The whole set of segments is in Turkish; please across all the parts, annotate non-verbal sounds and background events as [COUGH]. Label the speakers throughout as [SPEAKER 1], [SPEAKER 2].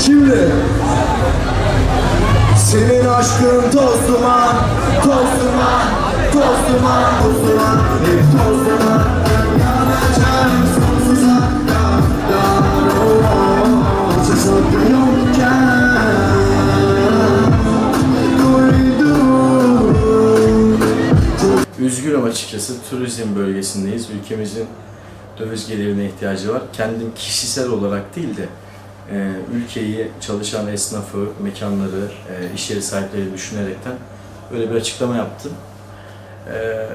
[SPEAKER 1] Şimdi senin aşkın toz duman, toz duman, toz duman, toz duman, bir toz duman. Yanacağım sonsuza kadar o cesaret yokken duydum.
[SPEAKER 2] Üzgünüm açıkçası. Turizm bölgesindeyiz. Ülkemizin döviz gelirine ihtiyacı var. Kendim kişisel olarak değil de ülkeyi, çalışan esnafı, mekanları, e, iş yeri sahipleri düşünerekten böyle bir açıklama yaptım. E,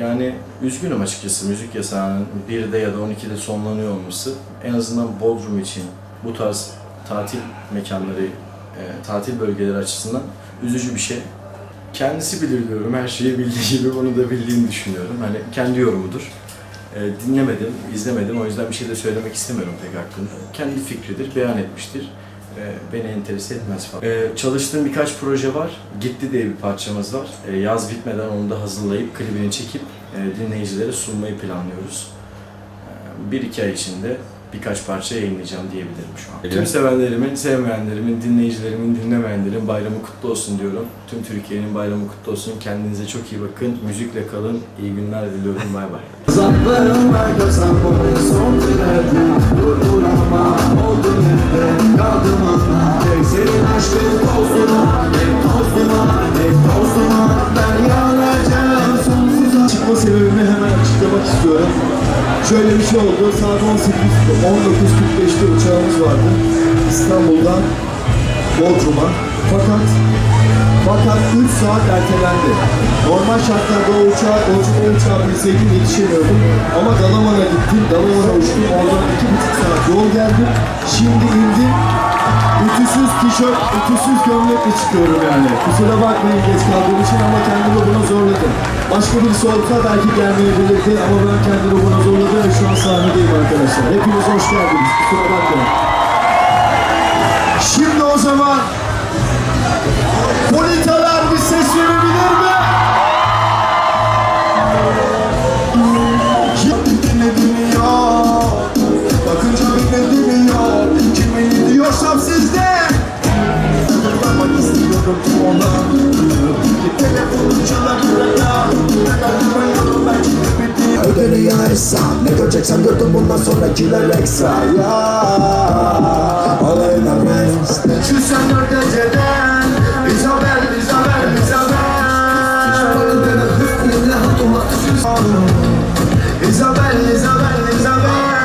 [SPEAKER 2] yani üzgünüm açıkçası müzik yasağının 1'de ya da 12'de sonlanıyor olması. En azından Bodrum için bu tarz tatil mekanları, e, tatil bölgeleri açısından üzücü bir şey. Kendisi bilir diyorum. Her şeyi bildiği gibi onu da bildiğini düşünüyorum. Hani kendi yorumudur. Ee, dinlemedim, izlemedim. O yüzden bir şey de söylemek istemiyorum pek hakkında. Kendi fikridir, beyan etmiştir. Ee, beni enterese etmez falan. Ee, çalıştığım birkaç proje var. Gitti diye bir parçamız var. Yaz bitmeden onu da hazırlayıp, klibini çekip e, dinleyicilere sunmayı planlıyoruz. Bir iki ay içinde birkaç parça yayınlayacağım diyebilirim şu an. Tüm sevenlerimin, sevmeyenlerimin, dinleyicilerimin, dinlemeyenlerin bayramı kutlu olsun diyorum. Tüm Türkiye'nin bayramı kutlu olsun. Kendinize çok iyi bakın. Müzikle kalın. İyi günler diliyorum. Bay bay. [LAUGHS]
[SPEAKER 1] Var son Durduramam oldum kaldım sebebimi hemen açıklamak istiyorum Şöyle bir şey oldu saat 18 19.45'te uçağımız vardı İstanbul'dan Bodrum'a fakat fakat 3 saat ertelendi. Normal şartlarda o uçağa, o, o uçağa bilseydim yetişemiyordum. Ama Dalaman'a gittim, Dalaman'a uçtum. Oradan 2,5 saat yol geldim. Şimdi indim. Ütüsüz tişört, ütüsüz gömlekle çıkıyorum yani. Kusura bakmayın geç kaldığım için ama kendimi. Başka birisi olsa belki gelmeyebilirdi ama ben kendimi buna zorladım ve şu an sahnedeyim arkadaşlar. Hepiniz hoş geldiniz. Kusura bakmayın. Şimdi o zaman Politalar bir ses verebilir mi? Bakınca sizde Hatırlamak istiyorum ona eksa Ne göreceksen gördüm bundan sonrakiler eksa Ya olayına reis Düşürsen dört geceden Isabel, Isabel, Isabel Isabel, Isabel, Isabel